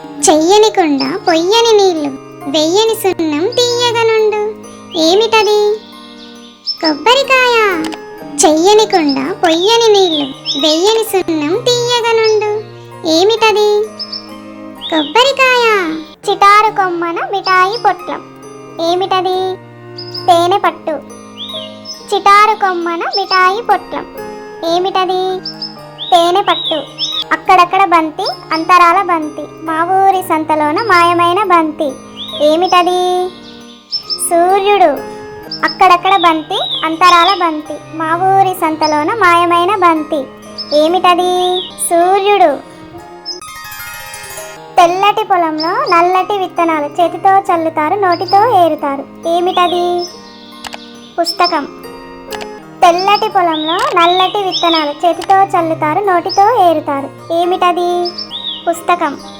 చెయ్యని కొండ పొయ్యని నీళ్ళు వెయ్యని సున్నం తీయగనుండు. ఏమిటది? కొబ్బరికాయ. చెయ్యని కొండ పొయ్యని నీళ్ళు వెయ్యని సున్నం తీయగనుండు. ఏమిటది? కొబ్బరికాయ. చిటారు కొమ్మన మిఠాయి పొట్లం. ఏమిటది? తేనె పట్టు. చిటారు కొమ్మన మిఠాయి పొట్లం. ఏమిటది? తేనె పట్టు. అక్కడక్కడ బంతి అంతరాల బంతి మా ఊరి సంతలోన మాయమైన బంతి. ఏమిటది? సూర్యుడు అక్కడక్కడ బంతి అంతరాల బంతి మా ఊరి సంతలోన మాయమైన బంతి. ఏమిటది? సూర్యుడు. తెల్లటి పొలంలో నల్లటి విత్తనాలు చేతితో చల్లుతారు నోటితో ఏరుతారు. ఏమిటది? పుస్తకం. తెల్లటి పొలంలో నల్లటి విత్తనాలు చేతితో చల్లుతారు నోటితో ఏరుతారు. ఏమిటది? పుస్తకం.